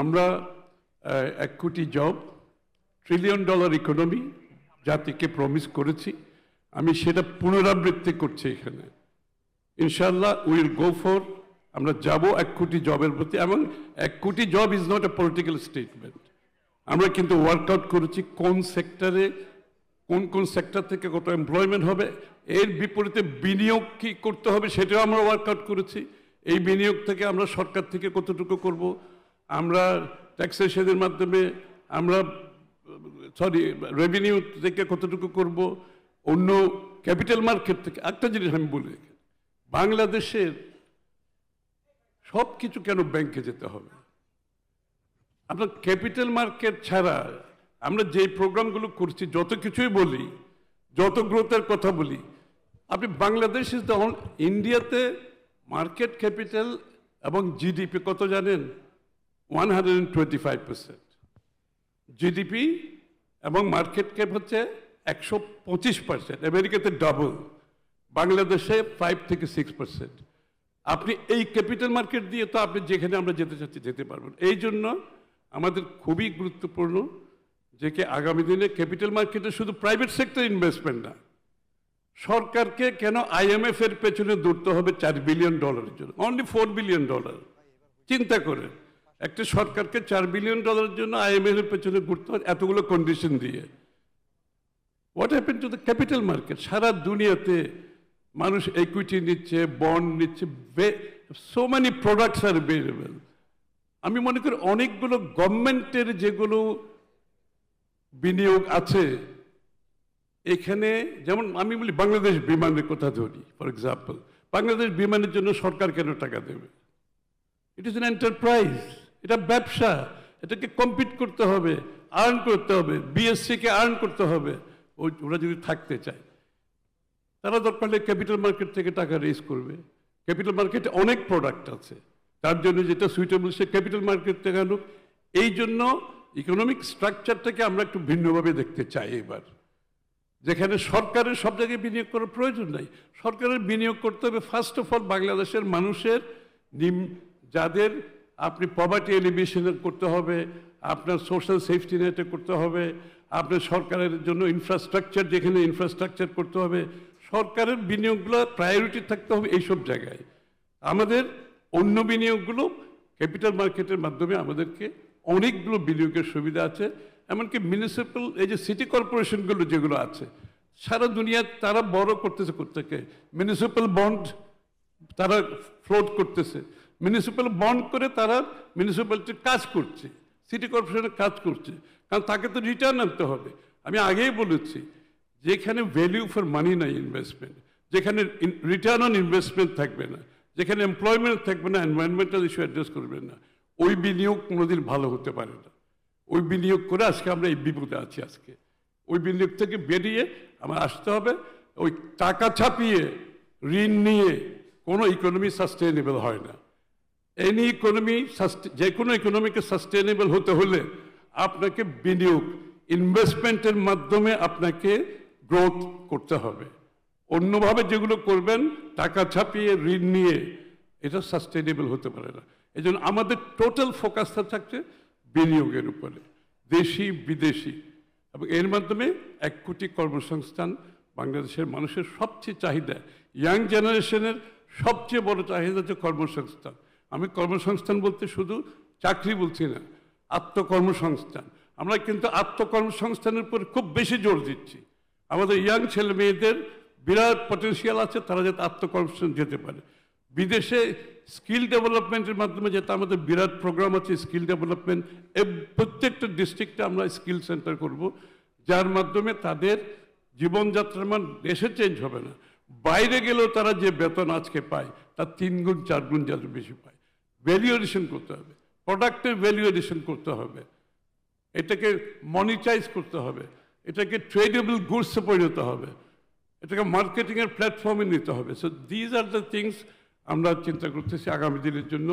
আমরা এক crore job trillion dollar economy জাতিকে প্রমিস করেছি। আমি সেটা পুনরাবৃত্তি করছি এখানে। ইনশাল্লাহ উইল গো ফর আমরা যাব এক কোটি জবের প্রতি। এবং এক crore job is not a political statement আমরা কিন্তু ওয়ার্কআউট করেছি কোন সেক্টরে কোন কোন সেক্টর থেকে কত এমপ্লয়মেন্ট হবে। এর বিপরীতে বিনিয়োগ কি করতে হবে সেটাও আমরা ওয়ার্কআউট করেছি। এই বিনিয়োগ থেকে আমরা সরকার থেকে কতটুকু করব? আমরা ট্যাক্সেশনের মাধ্যমে আমরা সরি রেভিনিউ থেকে কতটুকু করব, অন্য ক্যাপিটাল মার্কেট থেকে, একটা জিনিস আমি বলি বাংলাদেশের সব কিছু কেন ব্যাংকে যেতে হবে? আপনার ক্যাপিটাল মার্কেট ছাড়া আমরা যে প্রোগ্রামগুলো করছি, যত কিছুই বলি, যত গ্রোথের কথা বলি, আপনি বাংলাদেশ ইজ দ্য ইন্ডিয়াতে মার্কেট ক্যাপিটাল এবং জিডিপি কত জানেন? One hundred twenty five percent GDP এবং মার্কেট ক্যাপ হচ্ছে একশো পঁচিশ পার্সেন্ট আমেরিকাতে ডাবল বাংলাদেশে ফাইভ থেকে সিক্স পার্সেন্ট আপনি এই ক্যাপিটাল মার্কেট দিয়ে তো আপনি যেখানে আমরা যেতে চাচ্ছি যেতে পারবেন। এই জন্য আমাদের খুবই গুরুত্বপূর্ণ যে কি আগামী দিনে ক্যাপিটাল মার্কেটে শুধু প্রাইভেট সেক্টর ইনভেস্টমেন্ট না, সরকারকে কেন আইএমএফ এর পেছনে দৌড়তে হবে চার বিলিয়ন ডলারের জন্য? অনলি ফোর বিলিয়ন ডলার চিন্তা করে একটা সরকারকে চার বিলিয়ন ডলারের জন্য আইএমএফ এর পেছনে ঘুরতে হয় এতগুলো কন্ডিশন দিয়ে। What happen to the capital market সারা দুনিয়াতে মানুষ ইকুইটি নিচ্ছে বন্ড নিচ্ছে so many products are available আমি মনে করি অনেকগুলো গভর্নমেন্টের যেগুলো বিনিয়োগ আছে, এখানে যেমন আমি বলি বাংলাদেশ বিমানের কথা ধরি ফর এক্সাম্পল বাংলাদেশ বিমানের জন্য সরকার কেন টাকা দেবে? ইট ইজ এন এন্টারপ্রাইজ এটা ব্যবসা, এটাকে কম্পিট করতে হবে আর্ন করতে হবে বিএসসিকে আর্ন করতে হবে। ওই ওরা যদি থাকতে চায়, তারা দরকার হলে ক্যাপিটাল মার্কেট থেকে টাকা রেজ করবে। ক্যাপিটাল মার্কেটে অনেক প্রোডাক্ট আছে। তার জন্য যেটা সুইটেবল সে ক্যাপিটাল মার্কেট থেকে আনুক। এই জন্য ইকোনমিক স্ট্রাকচারটাকে আমরা একটু ভিন্নভাবে দেখতে চাই এবার। যেখানে সরকারের সব জায়গায় বিনিয়োগ করার প্রয়োজন নাই। সরকারের বিনিয়োগ করতে হবে ফার্স্ট অফ অল বাংলাদেশের মানুষের, নিম, যাদের আপনি পভার্টি এলিভেশনের করতে হবে, আপনার সোশ্যাল সেফটি নেটে করতে হবে, আপনার সরকারের জন্য ইনফ্রাস্ট্রাকচার যেখানে ইনফ্রাস্ট্রাকচার করতে হবে, সরকারের বিনিয়োগগুলো প্রায়োরিটি থাকতে হবে এইসব জায়গায়। আমাদের অন্য বিনিয়োগগুলো ক্যাপিটাল মার্কেটের মাধ্যমে আমাদেরকে অনেকগুলো বিনিয়োগের সুবিধা আছে, এমনকি মিউনিসিপ্যাল এই যে সিটি কর্পোরেশনগুলো যেগুলো আছে, সারা দুনিয়া তারা বড় করতেছে কোথেকে মিউনিসিপ্যাল বন্ড তারা ফ্লোট করতেছে। মিউনিসিপ্যাল বন্ড করে তারা মিউনিসিপ্যালিটির কাজ করছে সিটি কর্পোরেশনের কাজ করছে। কারণ তাকে তো রিটার্ন আনতে হবে। আমি আগেই বলেছি, যেখানে ভ্যালিউ ফর মানি নাই ইনভেস্টমেন্ট যেখানে রিটার্ন অন ইনভেস্টমেন্ট থাকবে না, যেখানে এমপ্লয়মেন্ট থাকবে না এনভায়রনমেন্টাল ইস্যু অ্যাড্রেস করবে না, ওই বিনিয়োগ কোনোদিন ভালো হতে পারে না। ওই বিনিয়োগ করে আজকে আমরা এই বিপদে আছি আজকে। ওই বিনিয়োগ থেকে বেরিয়ে আমার আসতে হবে, ওই টাকা ছাপিয়ে, ঋণ নিয়ে কোনো ইকোনমি সাস্টেনেবল হয় না। এনি ইকোনমি যে কোনো ইকোনমিকে সাস্টেনেবল হতে হলে আপনাকে বিনিয়োগ ইনভেস্টমেন্টের মাধ্যমে আপনাকে গ্রোথ করতে হবে। অন্যভাবে যেগুলো করবেন, টাকা ছাপিয়ে, ঋণ নিয়ে, এটা সাস্টেনেবল হতে পারে না। এই জন্য আমাদের টোটাল ফোকাসটা থাকছে বিনিয়োগের উপরে, দেশি, বিদেশি। এবং এর মাধ্যমে এক কোটি কর্মসংস্থান বাংলাদেশের মানুষের সবচেয়ে চাহিদা ইয়াং জেনারেশনের সবচেয়ে বড় চাহিদা হচ্ছে কর্মসংস্থান। আমি কর্মসংস্থান বলতে শুধু চাকরি বলছি না, আত্মকর্মসংস্থান। আমরা কিন্তু আত্মকর্মসংস্থানের উপর খুব বেশি জোর দিচ্ছি। আমাদের ইয়াং ছেলে মেয়েদের বিরাট পটেন্সিয়াল আছে, তারা যাতে আত্মকর্মসংস্থান যেতে পারে। বিদেশে স্কিল ডেভেলপমেন্টের মাধ্যমে যেটা আমাদের বিরাট প্রোগ্রাম আছে স্কিল ডেভেলপমেন্ট প্রত্যেকটা ডিস্ট্রিক্টে আমরা স্কিল সেন্টার করব। যার মাধ্যমে তাদের জীবনযাত্রার মান দেশে চেঞ্জ হবে না। বাইরে গেলেও তারা যে বেতন আজকে পায়, তার তিন গুণ চার গুণ যাতে বেশি পায়। ভ্যালু এডিশন করতে হবে প্রোডাক্টের ভ্যালু এডিশন করতে হবে, এটাকে মনিটাইজ করতে হবে, এটাকে ট্রেডেবল গুডসে পরিণত হবে, এটাকে মার্কেটিংয়ের প্ল্যাটফর্মে নিতে হবে। So these are the things আমরা চিন্তা করতেছি আগামী দিনের জন্য।